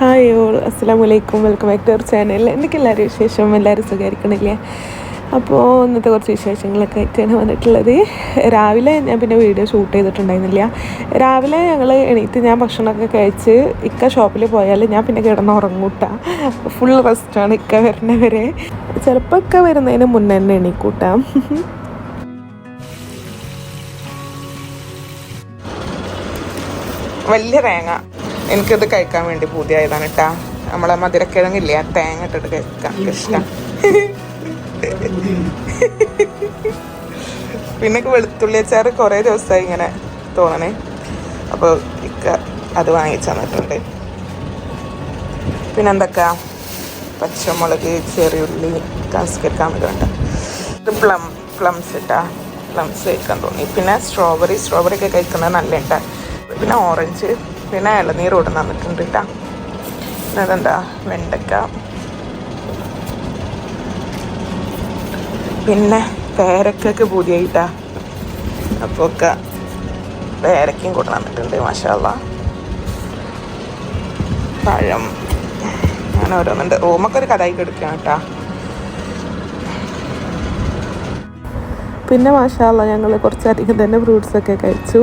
Hi all അസ്സാം വലൈക്കും welcome back to our channel എനിക്ക് എല്ലാവരും വിശേഷം? എല്ലാവരും സുഖമായിരിക്കണില്ലേ? അപ്പോൾ ഇന്നത്തെ കുറച്ച് വിശേഷങ്ങളൊക്കെ ആയിട്ടാണ് വന്നിട്ടുള്ളത്. രാവിലെ ഞാൻ പിന്നെ വീഡിയോ ഷൂട്ട് ചെയ്തിട്ടുണ്ടായിരുന്നില്ല. രാവിലെ ഞങ്ങൾ എണീറ്റ് ഞാൻ ഭക്ഷണമൊക്കെ കഴിച്ച് ഇക്ക ഷോപ്പിൽ പോയാൽ ഞാൻ പിന്നെ കിടന്ന് ഉറങ്ങൂട്ട. ഫുൾ റെസ്റ്റാണ് ഇക്ക വരുന്നവരെ. ചിലപ്പോൾ ഇക്ക വരുന്നതിന് മുന്നേ തന്നെ എണീക്കൂട്ടാം. വലിയ തേങ്ങ. എനിക്കിത് കഴിക്കാൻ വേണ്ടി പൂതിയായതാണ് കേട്ടാ നമ്മളെ മധുരക്കിഴങ്ങില്ലേ ആ തേങ്ങ ഇട്ടിട്ട് കഴിക്കാൻ ഇഷ്ടം. പിന്നെ വെളുത്തുള്ളി അച്ചാർ കുറേ ദിവസമായി ഇങ്ങനെ തോന്നണേ. അപ്പോൾ ഇക്ക അത് വാങ്ങിച്ചു തന്നിട്ടുണ്ട്. പിന്നെ എന്തൊക്കെയാ പച്ചമുളക് ചെറിയുള്ളി കാമിലുണ്ട്. ഇത് പ്ലം പ്ലംസ് ഇട്ടാ പ്ലംസ് കഴിക്കാൻ തോന്നി. പിന്നെ സ്ട്രോബെറി സ്ട്രോബെറി ഒക്കെ കഴിക്കുന്നത് നല്ല ഉണ്ടാ പിന്നെ ഓറഞ്ച്. പിന്നെ ഇളനീർ ഇവിടെ നന്നിട്ടുണ്ട് കേട്ടോ അതെന്താ വെണ്ടക്ക പിന്നെ പേരക്കൊക്കെ പുതിയായിട്ടാ. അപ്പോൾ ഒക്കെ പേരക്കയും കൂടെ നന്നിട്ടുണ്ട് മാഷാല്ല പഴം. ഞാൻ ഓരോന്നുണ്ട്. റൂമൊക്കെ ഒരു കഥായി കൊടുക്കാം കേട്ടാ പിന്നെ മാഷാല്ല ഞങ്ങൾ കുറച്ചധികം തന്നെ ഫ്രൂട്ട്സൊക്കെ കഴിച്ചു.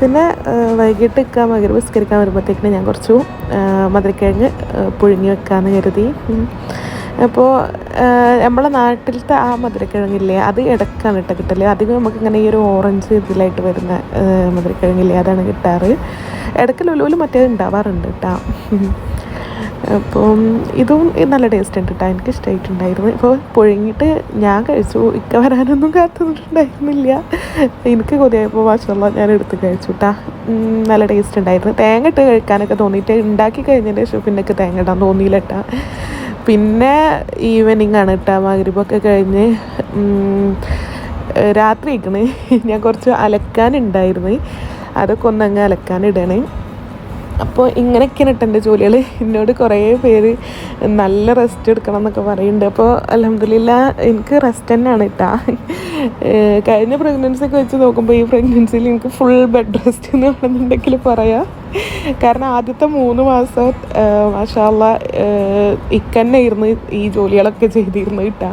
പിന്നെ വൈകിട്ട് ഇക്ക മകര വിസ്കരിക്കാൻ വരുമ്പോഴത്തേക്കിന് ഞാൻ കുറച്ചു മധുരക്കിഴങ്ങ് പുഴുങ്ങി വെക്കാമെന്ന് കരുതി. അപ്പോൾ നമ്മളെ നാട്ടിലത്തെ ആ മധുരക്കിഴങ്ങില്ലേ അത് ഇടക്കാണ് കേട്ടോ കിട്ടൽ. അധികം നമുക്ക് ഇങ്ങനെ ഈ ഒരു ഓറഞ്ച് ഇതിലായിട്ട് വരുന്ന മധുരക്കിഴങ്ങില്ലേ അതാണ് കിട്ടാറ്. ഇടയ്ക്ക് ലുലുവിൽ മറ്റേ ഉണ്ടാവാറുണ്ട് കേട്ടോ. അപ്പം ഇതും നല്ല ടേസ്റ്റ് ഉണ്ട് കേട്ടോ എനിക്ക് ഇഷ്ടമായിട്ടുണ്ടായിരുന്നു ഇപ്പോൾ പുഴുങ്ങിയിട്ട് ഞാൻ കഴിച്ചു. ഇക്ക വരാനൊന്നും കാത്തുനിന്നിട്ടുണ്ടായിരുന്നില്ല. എനിക്ക് കൊതിയായപ്പോൾ വാശമുള്ള ഞാൻ എടുത്ത് കഴിച്ചു കേട്ടാ നല്ല ടേസ്റ്റ് ഉണ്ടായിരുന്നു. തേങ്ങ ഇട്ട് കഴിക്കാനൊക്കെ തോന്നിയിട്ട് ഉണ്ടാക്കി കഴിഞ്ഞതിന് ശേഷം പിന്നെ തേങ്ങ ഇടാൻ തോന്നിയില്ല കേട്ടാ പിന്നെ ഈവനിങ് ആണ് കേട്ടോ മകരിപ്പൊക്കെ കഴിഞ്ഞ് രാത്രി ഇരിക്കണേ ഞാൻ കുറച്ച് അലക്കാനുണ്ടായിരുന്നു. അതൊക്കെ ഒന്നങ്ങ് അലക്കാനിടണേ. അപ്പോൾ ഇങ്ങനെയൊക്കെയാണ് ഇട്ട് എന്റെ ജോലികൾ എന്നോട് കുറേ പേര് നല്ല റെസ്റ്റ് എടുക്കണം എന്നൊക്കെ പറയുന്നുണ്ട്. അപ്പോൾ അലഹമില്ല എനിക്ക് റെസ്റ്റ് തന്നെയാണ് ഇട്ടാ കഴിഞ്ഞ പ്രഗ്നൻസി ഒക്കെ വെച്ച് നോക്കുമ്പോൾ ഈ പ്രഗ്നൻസിയിൽ എനിക്ക് ഫുൾ ബെഡ് റെസ്റ്റ് എന്ന് വേണമെന്നുണ്ടെങ്കിൽ പറയാം. കാരണം ആദ്യത്തെ മൂന്ന് മാസം മാഷാല്ല ഇക്കന്നെ ഇരുന്ന് ഈ ജോലികളൊക്കെ ചെയ്തിരുന്നു കിട്ടാ.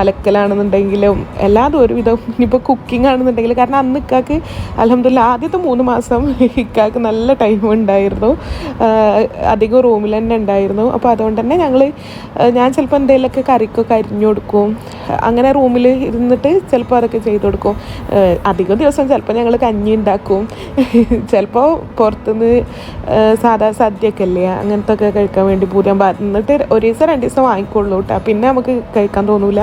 അലക്കലാണെന്നുണ്ടെങ്കിലും എല്ലാതും ഒരുവിധം. ഇനിയിപ്പോൾ കുക്കിംഗ് ആണെന്നുണ്ടെങ്കിലും കാരണം അന്ന് ഇക്കാക്ക് അലഹമില്ല ആദ്യത്തെ മൂന്ന് മാസം ഇക്കാക്ക് നല്ല ടൈം ഉണ്ടായിരുന്നു. അധികം റൂമിൽ തന്നെ ഉണ്ടായിരുന്നു. അപ്പോൾ അതുകൊണ്ട് തന്നെ ഞങ്ങൾ ഞാൻ ചിലപ്പോൾ എന്തെങ്കിലുമൊക്കെ കറിക്കൊക്കെ അരിഞ്ഞു കൊടുക്കും. അങ്ങനെ റൂമിൽ ഇരുന്നിട്ട് ചിലപ്പോൾ അതൊക്കെ ചെയ്തു കൊടുക്കും. അധികം ദിവസം ചിലപ്പോൾ ഞങ്ങൾ കഞ്ഞി ഉണ്ടാക്കും. ചിലപ്പോൾ പുറത്തുനിന്ന് സാധാ സദ്യയൊക്കെ അല്ലേ അങ്ങനത്തെ ഒക്കെ കഴിക്കാൻ വേണ്ടി പൂരം. എന്നിട്ട് ഒരു ദിവസം രണ്ട് ദിവസം വാങ്ങിക്കൊള്ളൂ കേട്ടോ പിന്നെ നമുക്ക് കഴിക്കാൻ തോന്നൂല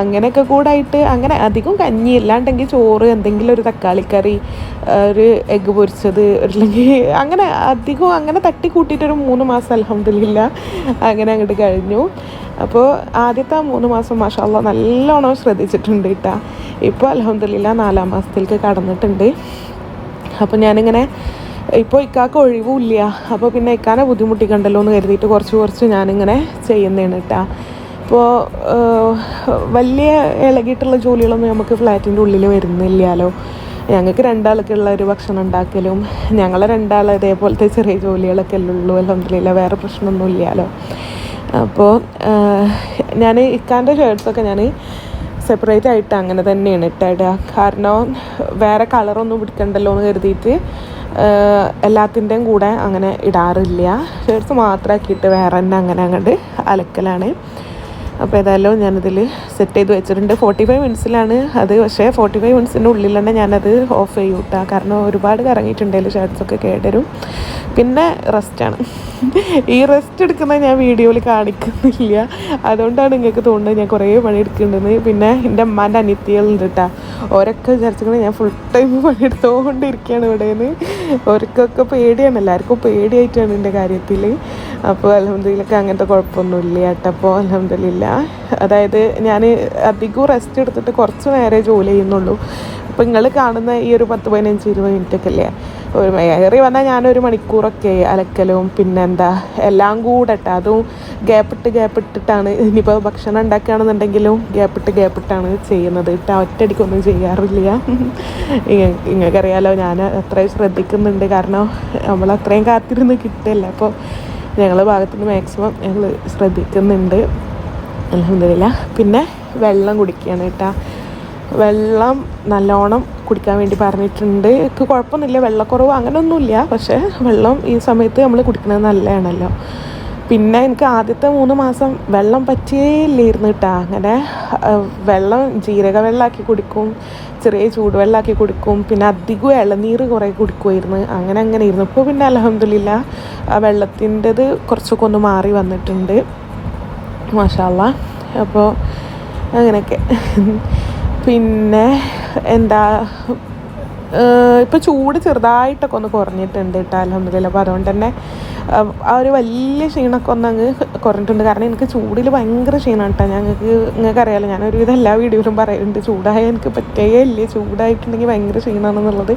അങ്ങനെയൊക്കെ കൂടായിട്ട് അങ്ങനെ അധികം കഞ്ഞി ഇല്ലാണ്ടെങ്കിൽ ചോറ് എന്തെങ്കിലും ഒരു തക്കാളിക്കറി കറി ഒരു എഗ്ഗ് പൊരിച്ചത് അല്ലെങ്കിൽ അങ്ങനെ അധികം അങ്ങനെ തട്ടി കൂട്ടിയിട്ടൊരു മൂന്ന് മാസം അലഹമില്ല അങ്ങനെ അങ്ങോട്ട് കഴിഞ്ഞു. അപ്പോൾ ആദ്യത്തെ മൂന്ന് മാസം മാഷാല്ല നല്ലോണം ശ്രദ്ധിച്ചിട്ടുണ്ട് കേട്ടോ. ഇപ്പോൾ അലഹമില്ല നാലാം മാസത്തിലേക്ക് കടന്നിട്ടുണ്ട്. അപ്പോൾ ഞാനിങ്ങനെ ഇപ്പോൾ ഇക്കാക്ക് ഒഴിവുമില്ല. അപ്പോൾ പിന്നെ ഇക്കാനെ ബുദ്ധിമുട്ടിക്കണ്ടല്ലോ എന്ന് കരുതിയിട്ട് കുറച്ച് കുറച്ച് ഞാനിങ്ങനെ ചെയ്യുന്നതാണ് കേട്ടോ. ഇപ്പോൾ വലിയ ഇളകിയിട്ടുള്ള ജോലികളൊന്നും നമുക്ക് ഫ്ലാറ്റിന്റെ ഉള്ളിൽ വരുന്നില്ലല്ലോ. ഞങ്ങൾക്ക് രണ്ടാൾക്കുള്ള ഒരു ഭക്ഷണം ഉണ്ടാക്കലും ഞങ്ങളെ രണ്ടാൾ ഇതേപോലത്തെ ചെറിയ ജോലികളൊക്കെ ഉള്ളൂ അലഹമില്ല വേറെ പ്രശ്നമൊന്നും ഇല്ലല്ലോ അപ്പോൾ ഞാൻ ഇക്കാന്റെ ഷർട്ട്സൊക്കെ ഞാൻ സെപ്പറേറ്റ് ആയിട്ട് അങ്ങനെ തന്നെയാണ് ഇട്ടിടുക കാരണം വേറെ കളറൊന്നും പിടിക്കണ്ടല്ലോ എന്ന് കരുതിയിട്ട് എല്ലാത്തിന്റെയും കൂടെ അങ്ങനെ ഇടാറില്ല. ഷർട്ട്സ് മാത്രമാക്കിയിട്ട് വേറെ തന്നെ അങ്ങനെ അങ്ങോട്ട് അലക്കലാണ്. അപ്പോൾ ഏതായാലും ഞാനതിൽ സെറ്റ് ചെയ്ത് വെച്ചിട്ടുണ്ട്. ഫോർട്ടി ഫൈവ് മിനിറ്റ്സിലാണ് അത്. പക്ഷേ ഫോർട്ടി ഫൈവ് മിനിറ്റ്സിന്റെ ഉള്ളിൽ തന്നെ ഞാനത് ഓഫ് ചെയ്യൂട്ടാ. കാരണം ഒരുപാട് കറങ്ങിയിട്ടുണ്ടെങ്കിൽ ഷർട്ട്സൊക്കെ കേടരും. പിന്നെ റെസ്റ്റാണ് ഈ റെസ്റ്റ് എടുക്കുന്നത് ഞാൻ വീഡിയോയിൽ കാണിക്കുന്നില്ല. അതുകൊണ്ടാണ് നിങ്ങൾക്ക് തോന്നുന്നത് ഞാൻ കുറേ പണി എടുക്കുന്നുണ്ടെന്ന്. പിന്നെ എന്റെ അമ്മാന്റെ അനിത്യകളുണ്ട് കേട്ടോ ഓരൊക്കെ വിചാരിച്ചിട്ട് ഞാൻ ഫുൾ ടൈം പണിയെടുത്തുകൊണ്ടിരിക്കുകയാണ് ഇവിടെ നിന്ന് ഓർക്കൊക്കെ പേടിയാണ്. എല്ലാവർക്കും പേടിയായിട്ടാണ് എന്റെ കാര്യത്തിൽ അപ്പോൾ അലഹമ്മദിലൊക്കെ അങ്ങനത്തെ കുഴപ്പമൊന്നുമില്ല കേട്ടപ്പോൾ അലഹമ്മദില്ല അതായത് ഞാൻ അധികവും റെസ്റ്റ് എടുത്തിട്ട് കുറച്ച് നേരെ ജോലി ചെയ്യുന്നുള്ളൂ. അപ്പോൾ നിങ്ങൾ കാണുന്ന ഈ ഒരു പത്ത് പതിനഞ്ച് ഇരുപത് മിനിറ്റൊക്കെ അല്ലേ? ഒരു കയറി വന്നാൽ ഞാനൊരു മണിക്കൂറൊക്കെ അലക്കലും പിന്നെന്താ എല്ലാം കൂടെ ഇട്ട് അതും ഗ്യാപ്പിട്ട് ഗ്യാപ്പിട്ടിട്ടാണ് ഇനിയിപ്പോൾ ഭക്ഷണം ഉണ്ടാക്കുകയാണെന്നുണ്ടെങ്കിലും ഗ്യാപ്പിട്ട് ഗ്യാപ്പിട്ടാണ് ചെയ്യുന്നത്. ഇട്ട് ഒറ്റയടിക്കൊന്നും ചെയ്യാറില്ല. നിങ്ങൾക്കറിയാലോ ഞാൻ അത്രയും ശ്രദ്ധിക്കുന്നുണ്ട്. കാരണം നമ്മൾ അത്രയും കാത്തിരുന്ന് കിട്ടില്ല. അപ്പോൾ ഞങ്ങളുടെ ഭാഗത്തുനിന്ന് മാക്സിമം ഞങ്ങൾ ശ്രദ്ധിക്കുന്നുണ്ട്. അലഹമില്ല പിന്നെ വെള്ളം കുടിക്കുകയാണ് കേട്ടോ. വെള്ളം നല്ലോണം കുടിക്കാൻ വേണ്ടി പറഞ്ഞിട്ടുണ്ട്. എനിക്ക് കുഴപ്പമൊന്നുമില്ല. വെള്ളക്കുറവ് അങ്ങനെയൊന്നുമില്ല പക്ഷേ വെള്ളം ഈ സമയത്ത് നമ്മൾ കുടിക്കുന്നത് നല്ലതാണല്ലോ. പിന്നെ എനിക്ക് ആദ്യത്തെ മൂന്ന് മാസം വെള്ളം പറ്റിയേ ഇല്ലായിരുന്നു കേട്ടോ അങ്ങനെ വെള്ളം ജീരക വെള്ളമാക്കി കുടിക്കും ചെറിയ ചൂടുവെള്ളമാക്കി കുടിക്കും പിന്നെ അധികം ഇളനീർ കുറേ കുടിക്കുമായിരുന്നു അങ്ങനെ അങ്ങനെ ഇരുന്നു ഇപ്പോൾ പിന്നെ അലഹമില്ല ആ വെള്ളത്തിന്റെത് കുറച്ചൊക്കെ ഒന്ന് മാറി വന്നിട്ടുണ്ട്. മാഷാല്ല അപ്പോൾ അങ്ങനെയൊക്കെ. പിന്നെ എന്താ ഇപ്പോൾ ചൂട് ചെറുതായിട്ടൊക്കെ ഒന്ന് കുറഞ്ഞിട്ടുണ്ട് കേട്ടോ അലഹമ്മദില്ല അപ്പോൾ അതുകൊണ്ട് തന്നെ ആ ഒരു വലിയ ക്ഷീണമൊക്കെ ഒന്ന് അങ്ങ് കുറഞ്ഞിട്ടുണ്ട്. കാരണം എനിക്ക് ചൂടിൽ ഭയങ്കര ക്ഷീണം കേട്ടോ. ഞങ്ങൾക്ക് ഞാൻ ഒരുവിധം എല്ലാ വീഡിയോയിലും പറയുന്നുണ്ട് ചൂടായ എനിക്ക് പറ്റേ ഇല്ല. ചൂടായിട്ടുണ്ടെങ്കിൽ ഭയങ്കര ക്ഷീണമാണെന്നുള്ളത്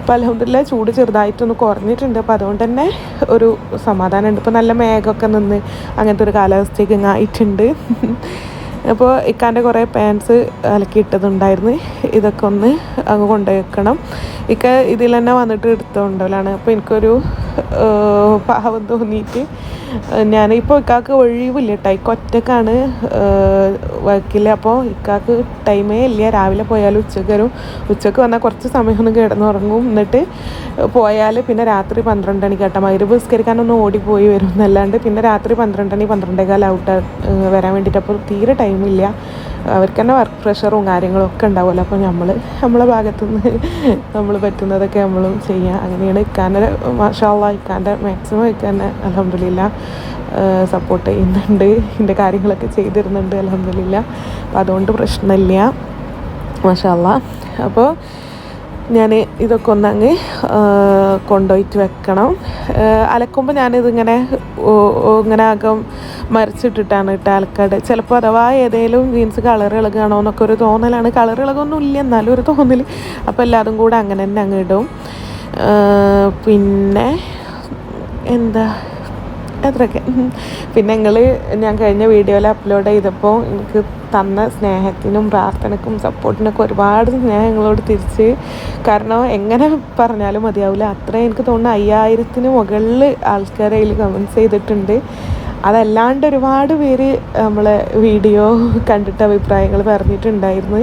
അപ്പോൾ അലഹമില്ല ചൂട് ചെറുതായിട്ടൊന്ന് കുറഞ്ഞിട്ടുണ്ട്. അപ്പോൾ അതുകൊണ്ട് തന്നെ ഒരു സമാധാനമുണ്ട്. ഇപ്പോൾ നല്ല മേഘമൊക്കെ നിന്ന് അങ്ങനത്തെ ഒരു കാലാവസ്ഥയൊക്കെ ആയിട്ടുണ്ട്. അപ്പോൾ ഇക്കാന്റെ കുറേ പാൻസ് അലക്കിയിട്ടതുണ്ടായിരുന്നു ഇതൊക്കെ ഒന്ന് അങ്ങ് കൊണ്ടുവയ്ക്കണം ഇക്ക ഇതിൽ തന്നെ വന്നിട്ട് എടുത്തുകൊണ്ടോലാണ് അപ്പോൾ എനിക്കൊരു പാവം തോന്നിയിട്ട്. ഞാൻ ഇപ്പോൾ ഇക്കാക്ക് ഒഴിവില്ല കേട്ടോ ഇക്ക ഒറ്റക്കാണ്. വർക്കിൽ അപ്പോൾ ഇക്കാക്ക് ടൈമേ ഇല്ല. രാവിലെ പോയാൽ ഉച്ചയ്ക്ക് വരും. ഉച്ചയ്ക്ക് വന്നാൽ കുറച്ച് സമയം കിടന്നുറങ്ങും. എന്നിട്ട് പോയാൽ പിന്നെ രാത്രി പന്ത്രണ്ട് മണിക്ക് കേട്ടോ മൈര് പുസ്കരിക്കാനൊന്ന് ഓടിപ്പോയി വരും. എന്നല്ലാണ്ട് പിന്നെ രാത്രി പന്ത്രണ്ട് മണി പന്ത്രണ്ടേകാലം ഔട്ട് വരാൻ വേണ്ടിയിട്ട് അപ്പോൾ തീരെ ടൈമില്ല. അവർക്ക് തന്നെ വർക്ക് പ്രഷറും കാര്യങ്ങളും ഒക്കെ ഉണ്ടാവുമല്ലോ. അപ്പോൾ നമ്മൾ നമ്മളെ ഭാഗത്തുനിന്ന് നമ്മൾ പറ്റുന്നതൊക്കെ നമ്മളും ചെയ്യുക അങ്ങനെയാണ് ഇക്കാന്റെ മാഷാള്ള ഇക്കാന്റെ മാക്സിമം ഇക്കാന്റെ അലഹമില്ല സപ്പോർട്ട് ചെയ്യുന്നുണ്ട്. ഇതിന്റെ കാര്യങ്ങളൊക്കെ ചെയ്തിരുന്നുണ്ട് അലഹമില്ല അപ്പോൾ അതുകൊണ്ട് പ്രശ്നമില്ല. മാഷാള്ള അപ്പോൾ ഞാൻ ഇതൊക്കെ ഒന്നങ്ങ് കൊണ്ടുപോയിട്ട് വെക്കണം. അലക്കുമ്പോൾ ഞാനിതിങ്ങനെ ഇങ്ങനെ അകം മറിച്ചിട്ടിട്ടാണ് ഇട്ട് അലക്കാട്. ചിലപ്പോൾ അഥവാ ഏതെങ്കിലും ജീൻസ് കളർ ഇളകുകയാണോ എന്നൊക്കെ ഒരു തോന്നലാണ്. കളർ ഇളകൊന്നും ഇല്ല എന്നാലും ഒരു തോന്നൽ അപ്പോൾ എല്ലാതും കൂടെ അങ്ങനെ തന്നെ അങ്ങ് ഇടും. പിന്നെ എന്താ അത്രയൊക്കെ. പിന്നെ നിങ്ങൾ ഞാൻ കഴിഞ്ഞ വീഡിയോയിൽ അപ്ലോഡ് ചെയ്തപ്പോൾ എനിക്ക് തന്ന സ്നേഹത്തിനും പ്രാർത്ഥനക്കും സപ്പോർട്ടിനൊക്കെ ഒരുപാട് സ്നേഹങ്ങളോട് തിരിച്ച്. കാരണം എങ്ങനെ പറഞ്ഞാലും മതിയാവില്ല അത്ര എനിക്ക് തോന്നുന്നു അയ്യായിരത്തിന് മുകളിൽ ആൾക്കാരെ അതിൽ കമൻസ് ചെയ്തിട്ടുണ്ട്. അതല്ലാണ്ട് ഒരുപാട് പേര് നമ്മളെ വീഡിയോ കണ്ടിട്ട് അഭിപ്രായങ്ങൾ പറഞ്ഞിട്ടുണ്ടായിരുന്നു.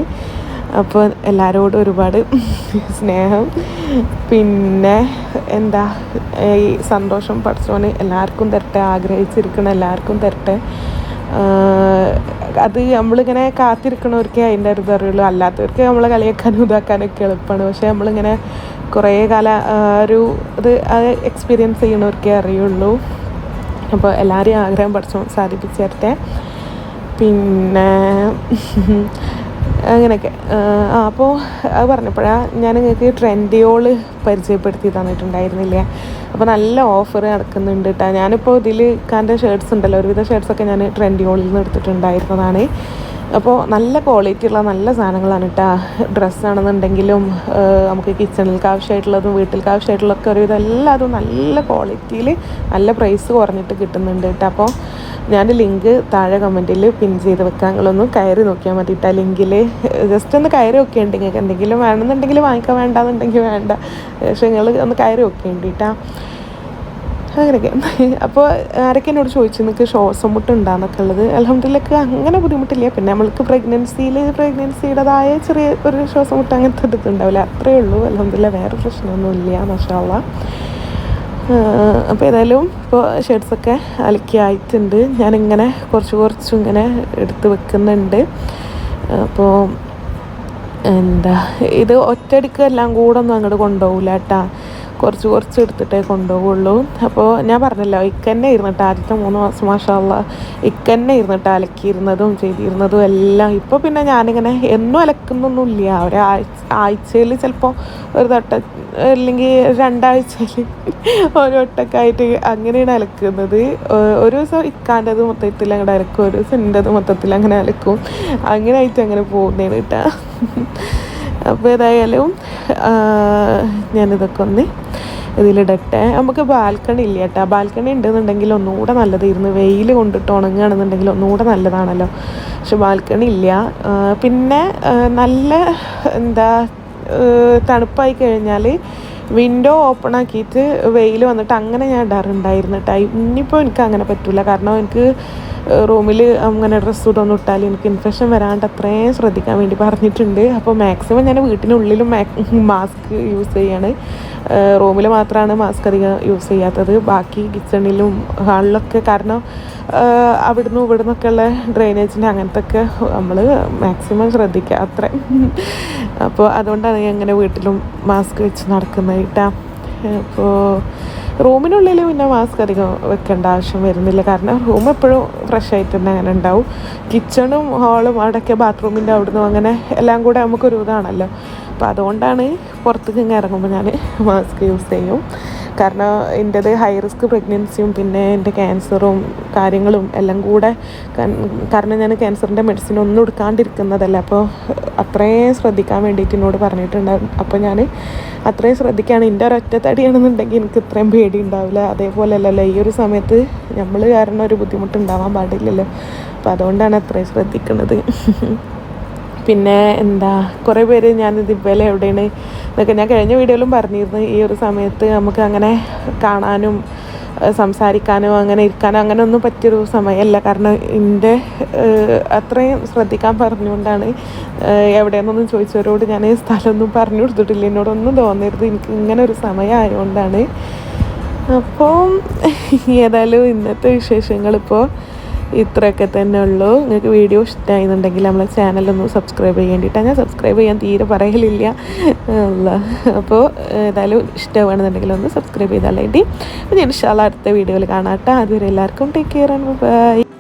അപ്പോൾ എല്ലാവരോടും ഒരുപാട് സ്നേഹം. പിന്നെ എന്താ ഈ സന്തോഷം പഠിച്ചോന് എല്ലാവർക്കും തരട്ടെ ആഗ്രഹിച്ചിരിക്കണം എല്ലാവർക്കും തരട്ടെ. അത് നമ്മളിങ്ങനെ കാത്തിരിക്കണവർക്കേ അതിന്റെ ഒരു ഇതറിയുള്ളൂ അല്ലാത്തവർക്ക് നമ്മളെ കളിയാക്കാനും ഇതാക്കാനൊക്കെ എളുപ്പമാണ്. പക്ഷേ നമ്മളിങ്ങനെ കുറേ കാല ഒരു ഇത് അത് എക്സ്പീരിയൻസ് ചെയ്യണവർക്കേ അറിയുള്ളൂ. അപ്പോൾ എല്ലാവരെയും ആഗ്രഹം പഠിച്ചോ സാധിപ്പിച്ചു തരട്ടെ. പിന്നെ അങ്ങനെയൊക്കെ. ആ അപ്പോൾ അത് പറഞ്ഞപ്പോഴാണ് ഞാൻ നിങ്ങൾക്ക് ട്രെൻഡിയോൾ പരിചയപ്പെടുത്തി തന്നിട്ടുണ്ടായിരുന്നില്ല? അപ്പോൾ നല്ല ഓഫർ നടക്കുന്നുണ്ട് കേട്ടോ ഞാനിപ്പോൾ ഇതിൽ കാന്റെ ഷേർട്സ് ഉണ്ടല്ലോ ഒരുവിധ ഷർട്ട്സൊക്കെ ഞാൻ ട്രെൻഡിയോളിൽ നിന്ന് എടുത്തിട്ടുണ്ടായിരുന്നതാണ്. അപ്പോൾ നല്ല ക്വാളിറ്റി ഉള്ള നല്ല സാധനങ്ങളാണ് കേട്ടോ ഡ്രസ്സാണെന്നുണ്ടെങ്കിലും നമുക്ക് കിച്ചണിലേക്ക് ആവശ്യമായിട്ടുള്ളതും വീട്ടിലേക്ക് ആവശ്യമായിട്ടുള്ളതൊക്കെ ഒരുവിധം എല്ലാതും നല്ല ക്വാളിറ്റിയിൽ നല്ല പ്രൈസ് കുറഞ്ഞിട്ട് കിട്ടുന്നുണ്ട് കേട്ടോ അപ്പോൾ ഞാൻ ലിങ്ക് താഴെ കമന്റിൽ പിൻ ചെയ്ത് വെക്കാം. നിങ്ങളൊന്ന് കയറി നോക്കിയാൽ മതി കേട്ടോ ലിങ്കിൽ ജസ്റ്റ് ഒന്ന് കയറി നോക്കിയുണ്ട് നിങ്ങൾക്ക് എന്തെങ്കിലും വേണമെന്നുണ്ടെങ്കിൽ വാങ്ങിക്കാൻ വേണ്ടാന്നുണ്ടെങ്കിൽ വേണ്ട. പക്ഷേ നിങ്ങൾ ഒന്ന് കയറി നോക്കിയുണ്ട് കേട്ടോ അങ്ങനെയൊക്കെ. അപ്പോൾ ആരൊക്കെ എന്നോട് ചോദിച്ചു നിങ്ങൾക്ക് ശ്വാസം മുട്ടുണ്ടാന്നൊക്കെ ഉള്ളത്? അലഹമ്മദില്ലക്ക് അങ്ങനെ ബുദ്ധിമുട്ടില്ല. പിന്നെ നമ്മൾക്ക് പ്രഗ്നൻസിയിൽ പ്രഗ്നൻസിയുടേതായ ചെറിയ ഒരു ശ്വാസം മുട്ട് അങ്ങനത്തെ ഇതുണ്ടാവില്ല. അത്രയേ ഉള്ളൂ. അലഹമ്മദില്ല വേറെ പ്രശ്നമൊന്നുമില്ല മഷാള്ള അപ്പോൾ ഏതായാലും ഇപ്പോൾ ഷർട്ട്സൊക്കെ അലക്കി ആയിട്ടുണ്ട് ഞാനിങ്ങനെ കുറച്ച് കുറച്ചും ഇങ്ങനെ എടുത്ത് വെക്കുന്നുണ്ട്. അപ്പോൾ എന്താ ഇത് ഒറ്റയടിക്ക് എല്ലാം കൂടെ ഒന്നും അങ്ങോട്ട് കൊണ്ടുപോകില്ല കേട്ടാ കുറച്ച് കുറച്ച് എടുത്തിട്ടേ കൊണ്ടുപോകുള്ളൂ. അപ്പോൾ ഞാൻ പറഞ്ഞല്ലോ ഇക്കന്നെ ഇരുന്നിട്ട് ആദ്യത്തെ മൂന്ന് മാസം മാഷാള്ള ഇക്കന്നെ ഇരുന്നിട്ട് അലക്കിയിരുന്നതും ചെയ്തിരുന്നതും എല്ലാം. ഇപ്പോൾ പിന്നെ ഞാനിങ്ങനെ എന്നും അലക്കുന്നൊന്നുമില്ല. ഒരാഴ്ച ആഴ്ചയിൽ ചിലപ്പോൾ ഒരു തട്ട അല്ലെങ്കിൽ രണ്ടാഴ്ചയിൽ ഒരു വട്ടമൊക്കെ ആയിട്ട് അങ്ങനെയാണ് അലക്കുന്നത്. ഒരു ദിവസം ഇക്കാന്റെത് മൊത്തത്തിൽ അങ്ങോട്ട് അലക്കും ഒരു ദിവസം എന്റെത് മൊത്തത്തിൽ അങ്ങനെ അലക്കും. അങ്ങനെ ആയിട്ട് അങ്ങനെ പോകുന്നതാണ് കേട്ടോ. അപ്പോൾ ഏതായാലും ഞാനിതൊക്കെ ഒന്ന് ഇതിലിടട്ടെ. നമുക്ക് ബാൽക്കണി ഇല്ല കേട്ടോ ബാൽക്കണി ഉണ്ടെന്നുണ്ടെങ്കിൽ ഒന്നുകൂടെ നല്ലതായിരുന്നു വെയിൽ കൊണ്ടിട്ട് ഉണങ്ങുകയാണെന്നുണ്ടെങ്കിൽ ഒന്നുകൂടെ നല്ലതാണല്ലോ. പക്ഷെ ബാൽക്കണി ഇല്ല. പിന്നെ നല്ല എന്താ തണുപ്പായി കഴിഞ്ഞാൽ വിൻഡോ ഓപ്പൺ ആക്കിയിട്ട് വെയിൽ വന്നിട്ട് അങ്ങനെ ഞാൻ ഇടാറുണ്ടായിരുന്നു കേട്ടോ ഇനിയിപ്പോൾ എനിക്ക് അങ്ങനെ പറ്റില്ല കാരണം എനിക്ക് റൂമിൽ അങ്ങനെ ഡ്രസ്സ് ഇതൊന്നും ഇട്ടാൽ എനിക്ക് ഇൻഫെക്ഷൻ വരാണ്ട് അത്രയും ശ്രദ്ധിക്കാൻ വേണ്ടി പറഞ്ഞിട്ടുണ്ട്. അപ്പോൾ മാക്സിമം ഞാൻ വീട്ടിനുള്ളിലും മാസ്ക് യൂസ് ചെയ്യാണ്. റൂമിൽ മാത്രമാണ് മാസ്ക് അധികം യൂസ് ചെയ്യാത്തത്. ബാക്കി കിച്ചണിലും ഹാളിലൊക്കെ കാരണം അവിടുന്ന് ഇവിടുന്നൊക്കെ ഉള്ള ഡ്രെയിനേജിന്റെ അങ്ങനത്തെ ഒക്കെ നമ്മൾ മാക്സിമം ശ്രദ്ധിക്കുക അത്ര. അപ്പോൾ അതുകൊണ്ടാണ് ഞാൻ അങ്ങനെ വീട്ടിലും മാസ്ക് വെച്ച് നടക്കുന്നത് കേട്ടോ. അപ്പോൾ റൂമിനുള്ളിൽ പിന്നെ മാസ്ക് അധികം വെക്കേണ്ട ആവശ്യം വരുന്നില്ല. കാരണം റൂം എപ്പോഴും ഫ്രഷ് ആയിട്ട് തന്നെ അങ്ങനെ ഉണ്ടാവും. കിച്ചണും ഹാളും അവിടെയൊക്കെ ബാത്റൂമിന്റെ അവിടുന്ന് അങ്ങനെ എല്ലാം കൂടെ നമുക്കൊരു ഇതാണല്ലോ. അപ്പോൾ അതുകൊണ്ടാണ് പുറത്തേക്ക് ഇങ്ങനെ ഇറങ്ങുമ്പോൾ ഞാൻ മാസ്ക് യൂസ് ചെയ്യും. കാരണം എന്റേത് ഹൈ റിസ്ക് പ്രഗ്നൻസിയും പിന്നെ എന്റെ ക്യാൻസറും കാര്യങ്ങളും എല്ലാം കൂടെ കാരണം ഞാൻ ക്യാൻസറിന്റെ മെഡിസിൻ ഒന്നും എടുക്കാണ്ടിരിക്കുന്നതല്ല. അപ്പോൾ അത്രയും ശ്രദ്ധിക്കാൻ വേണ്ടിയിട്ട് എന്നോട് പറഞ്ഞിട്ടുണ്ടായിരുന്നു അപ്പോൾ ഞാൻ അത്രയും ശ്രദ്ധിക്കുകയാണ്. എന്റെ ഒരൊറ്റത്തടിയാണെന്നുണ്ടെങ്കിൽ എനിക്ക് ഇത്രയും പേടി ഉണ്ടാവില്ല. അതേപോലെ അല്ലല്ലോ ഈ ഒരു സമയത്ത് നമ്മൾ കാരണം ഒരു ബുദ്ധിമുട്ട് ഉണ്ടാവാൻ പാടില്ലല്ലോ. അപ്പോൾ അതുകൊണ്ടാണ് അത്രയും ശ്രദ്ധിക്കുന്നത്. പിന്നെ എന്താ കുറേ പേര് ഞാനിത് ഇവലെ എവിടെയാണ് എന്നൊക്കെ ഞാൻ കഴിഞ്ഞ വീഡിയോയിലും പറഞ്ഞിരുന്നു. ഈ ഒരു സമയത്ത് നമുക്ക് അങ്ങനെ കാണാനും സംസാരിക്കാനോ അങ്ങനെ ഇരിക്കാനോ അങ്ങനെ ഒന്നും പറ്റിയൊരു സമയമല്ല. കാരണം എന്റെ അത്രയും ശ്രദ്ധിക്കാൻ പറഞ്ഞുകൊണ്ടാണ് എവിടെയെന്നൊന്നും ചോദിച്ചവരോട് ഞാൻ സ്ഥലമൊന്നും പറഞ്ഞു കൊടുത്തിട്ടില്ല. എന്നോടൊന്നും തോന്നരുത്. എനിക്ക് ഇങ്ങനെ ഒരു സമയം ആയതുകൊണ്ടാണ് അപ്പം ഏതായാലും ഇന്നത്തെ വിശേഷങ്ങളിപ്പോൾ ഇത്രയൊക്കെ തന്നെ ഉള്ളൂ. നിങ്ങൾക്ക് വീഡിയോ ഇഷ്ടമായിരുന്നുണ്ടെങ്കിൽ നമ്മളെ ചാനലൊന്ന് സബ്സ്ക്രൈബ് ചെയ്യേണ്ടിയിട്ടാണ് ഞാൻ സബ്സ്ക്രൈബ് ചെയ്യാൻ തീരെ പറയലില്ല. അപ്പോൾ ഏതായാലും ഇഷ്ടമാണെന്നുണ്ടെങ്കിൽ ഒന്ന് സബ്സ്ക്രൈബ് ചെയ്താൽ വേണ്ടി ഞാൻ ഇൻഷാല്ല അടുത്ത വീഡിയോയിൽ കാണാം കേട്ടോ. അതുവരെ എല്ലാവർക്കും ടേക്ക് കെയർ ആൻഡ് ബൈ